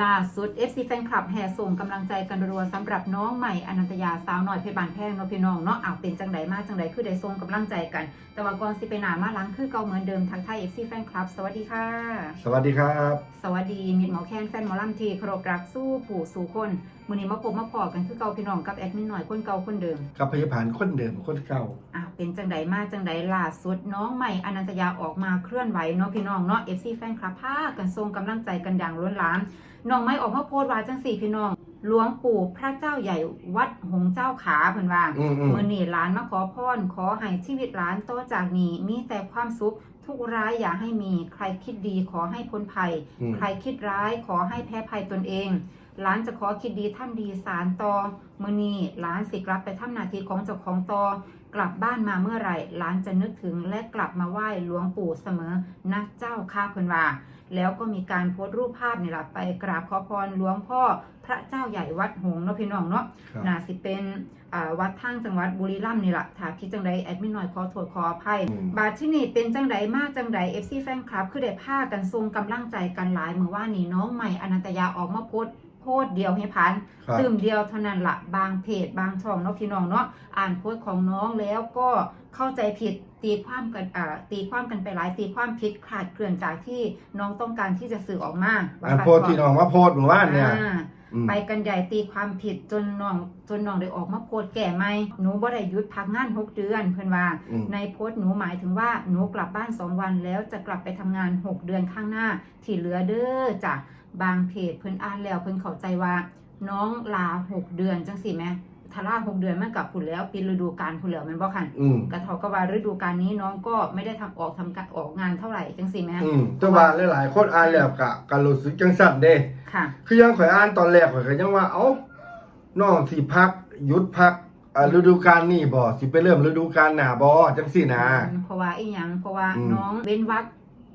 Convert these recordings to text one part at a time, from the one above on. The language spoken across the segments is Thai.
ล่าสุด FC แฟนคลับแห่ส่งกำลังใจกันรัวๆสำหรับน้องใหม่อนันตยาสาวหน่อยเพชรบานแพงเนาะพี่น้องเนาะอ้าวเป็นจังไดมาจังไดคือได้ส่งกำลังใจกัน แต่ว่าก่อนสิไปหนามาหลังคือเก่าเหมือนเดิมทางไทย FC แฟนคลับ สวัสดีค่ะ สวัสดีครับ สวัสดีมิตรหมอแคนแฟนหมอลำทีเคารพรักสู้ผู้สู่คนมื้อนี้มาพบมาพอกันคือเก่าพี่น้องกับแอดมินหน่อยคนเก่าคนเดิมกับพยาบาลคนเดิมคนเก่าอะเป็นจังไดมาจังไดล่าสุดน้องใหม่อนันตยาออกมาเคลื่อนไหวเนาะพี่น้องเนาะ FC แฟนคลับพากันส่งกำลังใจกันอย่างล้นหลามน้องไม้ออกมาโพสต์ว่าจังสี่พี่น้องหลวงปู่พระเจ้าใหญ่วัดหงส์เจ้าขาเพิ่นว่าอืมอืมมื่อนี่หลานมาขอพรขอให้ชีวิตหลานต่อจากนี้มีแต่ความสุขทุกร้ายอย่าให้มี ใครคิดดีขอให้พ้นภัยอืมใครคิดร้ายขอให้แพ้ภัยตนเอง หลานจะขอคิดดีทำดีสารต่อมื่อนี้หลานสิกลับไปทำหนาทีของเจ้าของต่อกลับบ้านมาเมื่อไหร่หลานจะนึกถึงและกลับมาไหว้หลวงปู่เสมอนะเจ้าข้าเพิ่นว่า แล้วก็มีการโพสต์รูปภาพนี่แหละไปกราบขอพรหลวงพ่อพระเจ้าใหญ่วัดหงส์เนาะพี่น้องเนาะครับน่าสิเป็นอ่าวัดทางจังหวัดบุรีรัมย์นี่แหละถ้าพี่จังใดแอดมินหน่อยขอโทษขออภัยอืมบาทที่นี่เป็นจังใดมาจังใด FC แฟนคลับ คือได้พากันทรงกำลังใจกันหลายมือว่านี่น้องใหม่อนันตยาออกมาโพสต์ โพสต์เดียวให้พันครับ ตื่มเดียวเท่านั้นละบางเพจบางช่องเนาะพี่น้องเนาะอ่านโพสต์ของน้องแล้วก็เข้าใจผิดตีความกันอ่าตีความกันไปหลายตีความผิดขาดเกลื่อนจากที่น้องต้องการที่จะสื่อออกมาว่าอันซั่นโพสต์ที่น้องว่าโพสต์หมู่บ้านเนี่ยอ่า อืม ไปกันใหญ่ตีความผิดจนน้องจนน้องได้ออกมาโพสต์แก่ไม่หนูบ่ได้หยุดพักงานหกเดือนเพิ่นว่า อืม ในโพสต์หนูหมายถึงว่าหนูกลับบ้าน2วันแล้วจะกลับไปทำงาน6เดือนข้างหน้า ที่เหลือเด้อจ้ะ บางเพจเพิ่นอ่านแล้วเพิ่นเข้าใจว่าน้องลา6เดือนจังสิแหมถ้าลา6เดือนมันกลับผุนแล้วปิดฤดูกาลผุนแล้วแมันบ่คันอืมกระเทาก็ว่าฤดูกาลนี้น้องก็ไม่ได้ทำออกทำการออกงานเท่าไหร่จังสิแหมอืมแต่ว่าหลายๆคนอ่านแล้วกะกันรู้สึกจังสั่นเด้ ค่ะ คือยังข่อยอ่านตอนแรกข่อยก็ยังว่าเอ้าน้องสิพักหยุดพักอ่าฤดูกาลนี้บ่สิไปเริ่มฤดูกาลหน้าบ่จังซี่นะอืมเพราะว่าอีหยังเพราะว่าอืม น้องเว้นวรรค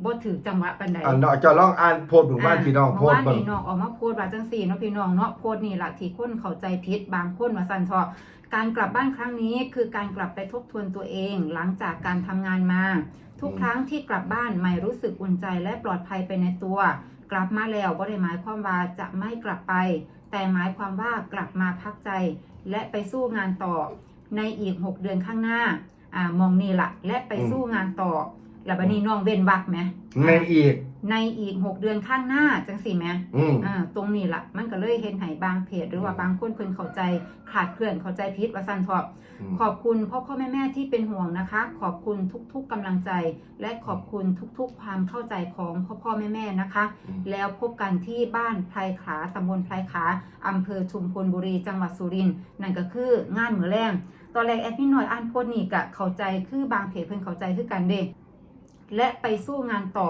บ่ถือจังหวะปานใด อันเนาะจะลองอ่านโพสต์หมู่บ้านพี่น้องโพเมื่อสต์วานเบิ่งนี้น้องออกมาโพสต์ว่าจังสี่เนาะพี่น้องเนาะโพสต์นี่ล่ะที่คนเข้าใจผิดบางคนว่าซั่นเถาะการกลับบ้านครั้งนี้คือการกลับไปทบทวนตัวเอง หลังจากการทำงานมา ทุกครั้งที่กลับบ้านไม่รู้สึกอุ่นใจและปลอดภัยไปในตัว กลับมาแล้วบ่ได้หมายความว่าจะไม่กลับไป แต่หมายความว่ากลับมาพักใจ และไปสู้งานต่อในอีก 6 เดือนข้างหน้าอ่ามองนี่ละและไปสู้งานต่อ แล้วบัดนี้น้องเว้นวักไหมในอีก ในอีก6เดือนข้างหน้าจังสิแหมอืมอ่าตรงนี้ละมันก็เลยเห็นให้บางเพจหรือว่าบางคนเพิ่นเข้าใจขาดเคลื่อนเข้าใจผิดว่าซั่นเถาะอืมขอบคุณพ่อพ่อแม่แม่ที่เป็นห่วงนะคะ ขอบคุณทุกๆกำลังใจ และขอบคุณทุกๆ ความเข้าใจของพ่อพ่อแม่แม่นะคะ อืม แล้วพบกันที่บ้านไพรขาตำบลไพรขาอำเภอชุมพลบุรีจังหวัดสุรินทร์นั่นก็คืองานมือแรง ตอนแรกแอดมินหน่อยอ่านโพสต์นี่กะเข้าใจคือบางเพจเพิ่นเข้าใจคือกันเด้ และไปสู้งานต่อ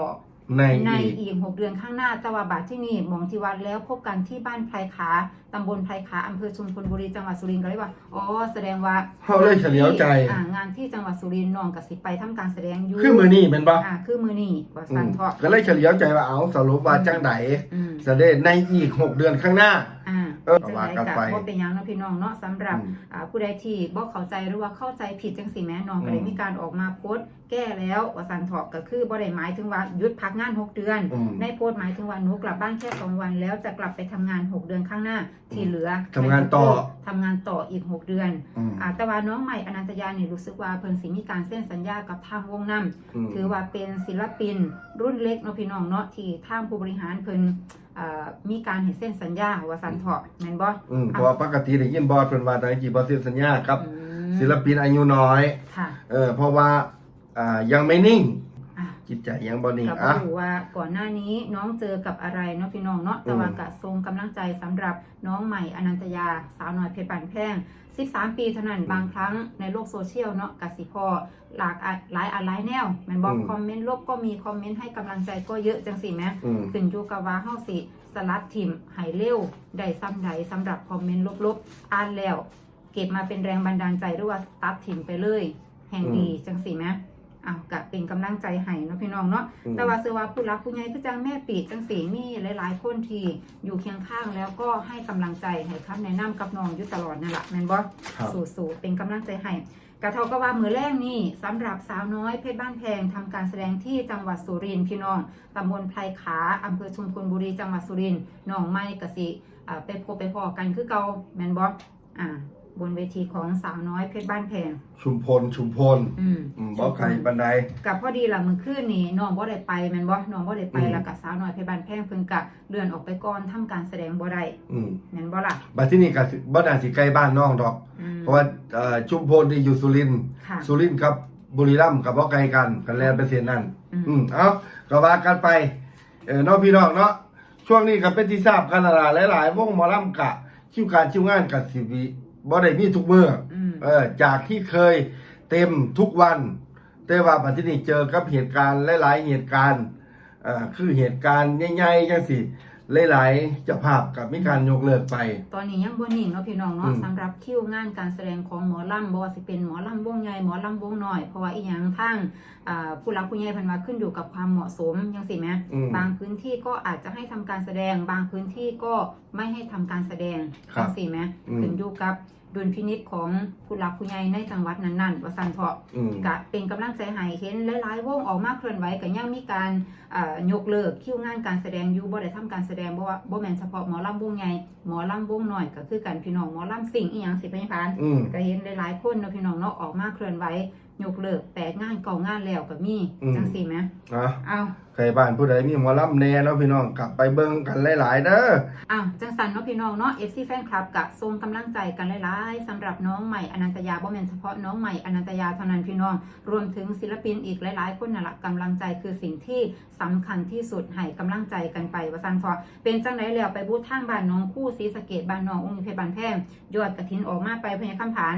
ในในอีกอีก6เดือนข้างหน้าแตะวันบาทที่นี่หมองที่วัดแล้วพบกันที่บ้านไพรขาตำบลไพรขาอำเภอชุมพลบุรีจังหวัดสุรินทร์ก็เลยว่าอ๋อแสดงว่าเขาเลยเฉลียวใจอ่างานที่จังหวัดสุรินทร์น้องกับสิไปทำการแสดงอยู่คือมือนี่เป็นบ่อ่าคือมือนี่ว่าอืสันมเถาะก็เลยเฉลียวใจว่าเอาสรุปว่าจังไดอืมแสดงในอีก6เดือนข้างหน้าอ่า เออจังว่ากันกะไปว่าเป็นหยังเนาะพี่น้องเนาะสำหรับอืมอ่าผู้ใดที่บ่เข้าใจหรือว่าเข้าใจผิดจังสิแม่น้องก็เลยอืม มีการออกมาโพสต์แก้แล้วว่าสันเถาะก็คือบ่ได้หมายถึงว่าหยุดพักงาน6เดือน อืม ในโพสต์หมายถึงว่าหนูกลับบ้านแค่สองวันแล้วจะกลับไปทำงาน6เดือนข้างหน้าที่เหลือทำงานต่อ ทำงานต่ออีก6เดือนอืมอ่าแต่ว่าน้องใหม่อนันตยาเนี่ยรู้สึกว่าเพิ่นสิมีการเซ็นสัญญากับทางวงน้มำถือว่าเป็นศิลปินรุ่นเล็กเนาะพี่น้องเนาะที่ทางผู้บริหารเพิ่น อ่ามีการให้เซ็นสัญญาว่าสันเถาะแม่นบ่อืมเพราะว่าปกติได้ยินบอสเพิ่นว่าตอนกี่บอสเซ็นสัญญากับ อืมศิลปินอายุน้อย ค่ะ เออเพราะว่าอ่ายังไม่นิ่งอะ จิตใจยังบ่นิ่งก็บ่อะ รู้ว่าก่อนหน้านี้น้องเจอกับอะไรเนาะพี่น้องเนาะแต่ว่าอืมก็ทรงกำลังใจสำหรับน้องใหม่อนันตยาสาวน้อยเพชรบานแพง13 ปีเท่านั้นบางครั้งในโลกโซเชียลเนาะกสิพอหลากอะหลายอันหลายแนวแมันบอกคอมเมนต์ลบก็มีคอมเมนต์ให้กำลังใจก็เยอะจังสิแหม อืม ขึ้นอยู่กับว่าเฮาสิสลัดทิมให้เร็วได้ซ้ำใดสำหรับคอมเมนต์ลบๆ อ่านแล้ว เก็บมาเป็นแรงบันดาลใจหรือว่าตัดทิมไปเลย แห่งดีจังสิแหม อ้าวก็เป็นกำลังใจให้เนาะพี่น้องเนาะอืม แต่ว่าเสือว่าผู้รักผู้ใหญ่คือจังแม่ปีกจังสีมีหลาย ๆ คนที่อยู่เคียงข้างแล้วก็ให้กำลังใจให้คำแนะนำกับน้องอยู่ตลอดนั่นแหละแม่นบ่ ครับ สู้ๆเป็นกำลังใจให้กระเทาก็ว่ามือแรกนี่สำหรับสาวน้อยเพชรบ้านแพงทำการแสดงที่จังหวัดสุรินทร์พี่น้องตำบลไพรขาอำเภอชุมพลบุรีจังหวัดสุรินทร์น้องไม่กสิอ่าไปพบไปพอกันคือเกาแมนบออ่า บนเวทีของสาวน้อยเพชรบ้านแพง ชุมพลชุมพลอืมอืมบ่ไกลปานใดกับพอดีละมือคืนนี่น้องบ่ได้ไปแม่นบ่น้องบ่ได้ไปอืม แล้วกับสาวน้อยเพชรบ้านแพงเพิ่งกะเลื่อนออกไปก่อนทำการแสดงบ่ได้อืมแม่นบ่ล่ะบัดที่นี่ก็สิบ่น่าสิใกล้บ้านน้องดอก อืมเพราะว่าเอ่อชุมพลนี่อยู่สุรินทร์ค่ะสุรินทร์กับบุรีรัมย์กับบ่ไกลกันกันแลนไปเส้นนั้นอืมอืมเอาก็ว่ากันไป เออเน้องพี่น้องเนาะ ช่วงนี้ก็เป็นที่ทราบกันหลายหลายๆวงหมอลำกะ คิวการคิวงานกับสิบิ บ่ได้มีทุกมื้ออืม เออจากที่เคยเต็มทุกวัน แต่ว่าปัจจุบันเจอกับเหตุการณ์หลาย ๆ เหตุการณ์เอ่อคือเหตุการณ์ใหญ่ๆจังสิหลายๆเจ้าภาพกับมีการยกเลิกไป ตอนนี้ยังบ่นิ่งเนาะพี่น้องอืเนาะม สำหรับคิวงานการแสดงของหมอลำบ่ว่าสิเป็นหมอลำวงใหญ่หมอลำวงน้อยเพราะว่าอีหยังทางอ่าผู้รักผู้ใหญ่เพิ่นว่าขึ้นอยู่กับความเหมาะสมจังซี่แหมอืม บางพื้นที่ก็อาจจะให้ทำการแสดง บางพื้นที่ก็ไม่ให้ทำการแสดงครับจังซี่แหมอืม ขึ้นอยู่กับ ดุลพินิจของผู้รักผู้ใหญ่ในจังหวัดนั้นๆว่าซั่นเถาะอืมก็เป็นกำลังใจให้เห็นหลายๆวงออกมาเคลื่อนไหวก็ยังมีการเอ่อยกเลิกคิวงานการแสดงอยู่บ่ได้ทำการแสดงบ่ว่าบ่แม่นเฉพาะหมอลำวงใหญ่หมอลำวงน้อยก็คือกันพี่น้องหมอลำสิ่งอีหยังสิพยาพานอืมก็เห็นหลายๆคนเนาะพี่น้องเนาะออกมาเคลื่อนไหว ยกเลิกแปลกงานเก่างานแล้วก็มีอืม จังซี่แหมอะเอาใครบ้านผู้ใดมีหมอลำแน่เนาะพี่น้องกลับไปเบิ่งกันหลาย ๆ เด้ออ้าวจังสันเนาะพี่น้องเนาะ FC แฟนคลับกะทรงกำลังใจกันหลายๆสำหรับน้องใหม่อนันตยาบ่แม่นเฉพาะน้องใหม่อนันตยาเท่านั้นพี่น้อง รวมถึงศิลปินอีกหลายๆคนน่ะละกำลังใจคือสิ่งที่สำคัญที่สุดให้กำลังใจกันไปว่าซั่นเถาะเป็นจังไดแล้วไปบูธทางบ้านน้องคู่ศรีสะเกดบ้านน้ององค์เพชรบ้านแพงยอดกระถินออกมาไปพญาคำผาน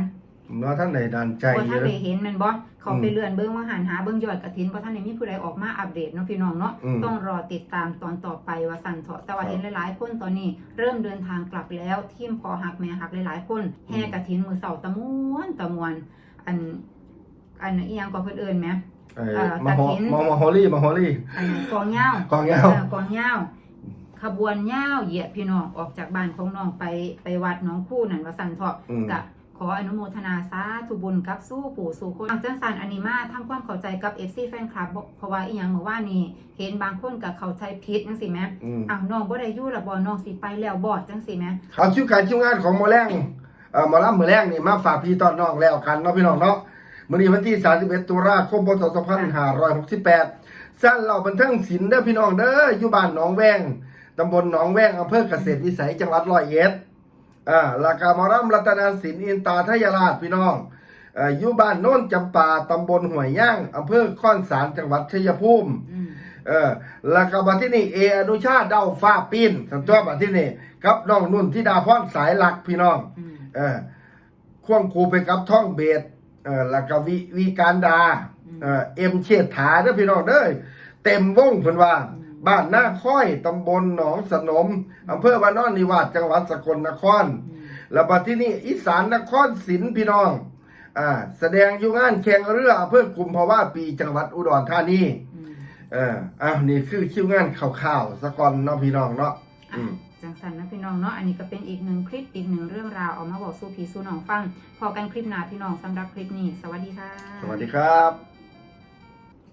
เนาะท่านใดดันใจบ่อท่ายู่นเด้ได้อเห็นแมันบ่เขาไปอืมเลื่อนเบิ่งว่าหันหาเบิ่งยอดกระถินบ่ท่านได้มีผู้ใดออกมาอัปเดตเนาะพี่น้องเนาะอืมต้องรอติดตามตอนต่อไปว่าสั่นเถาะแต่ว่าครับเห็นหลายๆคนตอนนี้ เริ่มเดินทางกลับแล้วทีมพอหักแม่หักหลายๆคนแห่กระถินมือเสาตะมวนตะมวนอันอันอีหยังก็เพิ่นเอิ้นแหม เอ่อเอ่อมาฮอกฐิน มามาฮอลลี่มาฮอลลี่อันกองเหย้า กองยาวเออกองเหย้าขบวนเหย้าเหยียดพี่น้องออกจากบ้านของน้องไปไปวัดหน้องคู่นั่นว่าสั่นเถาะอืม กะ ขออนุโมทนาสาธุบุญกับสู้ปู่สู่คนทางจังสันอนิมาทำความเข้าใจกับ FC แฟนคลับบ่เพราะว่าอีหยังเมื่อวานนี้เห็นบางคนกับเข้าใจผิดจังซี่แหมอืมอ้าวน้องบ่ได้อยู่ละบ่น้องสิไปแล้วบ่จังซี่แหมเอาคิวการคิวงานของหมอแรงเอ่อหมอลำหมอแรงนี่มาฝากพี่ตอนน้องแล้วกันเนาะพี่น้องเนาะมื้อนี้วันที่ 31ตุลาคมพศ2568สั้นเราบันเทิงศิลป์เด้อพี่น้องเด้ออยู่บ้านหนองแวงตำบลหนองแวงอำเภอเกษตรวิสัยจังหวัดร้อยเอ็ด อ่าลากาหมอลำรัตนศิลป์อินตาทยราชพี่น้องเอ่ออยู่บ้านโน้นจำปาตำบลห้วยย่างอำเภอค่อนสารจังหวัดชัยภูมิอืมเออแล้วก็บัดที่นี่เออนุชาติเดาฟ้าปีนสันตัวบัดที่นี่กับน้องนุ่นที่ดาพรสายหลักพี่น้องอืมเออควงคูไปกับท่องเบสเออแล้วก็วิวิการดาเออเอ็มเชษฐาเด้อพี่น้องเด้อเต็มวงเพิ่นว่า บ้านหน้าค่อยตำบลหนองสนมอำเภอบ้านนอนนิวาสจังหวัดสกลนครอืมแล้วบัดที่นี่อีสานนครศรีพี่น้องอ่าแสดงอยู่งานแข่งเรืออำเภอกุมภาวะปีจังหวัดอุดรธานีอืมเอออ้าวนี่คือคิวงานข่าวๆสะก่อนเนาะพี่น้องเนาะอะอืมจังสันนะพี่น้องเนาะ อันนี้ก็เป็นอีกหนึ่งคลิปอีกหนึ่งเรื่องราวเอามาบอกสู่พี่สู่น้องฟัง พอกันคลิปหน้าพี่น้องสำหรับคลิปนี้ สวัสดีค่ะ สวัสดีครับ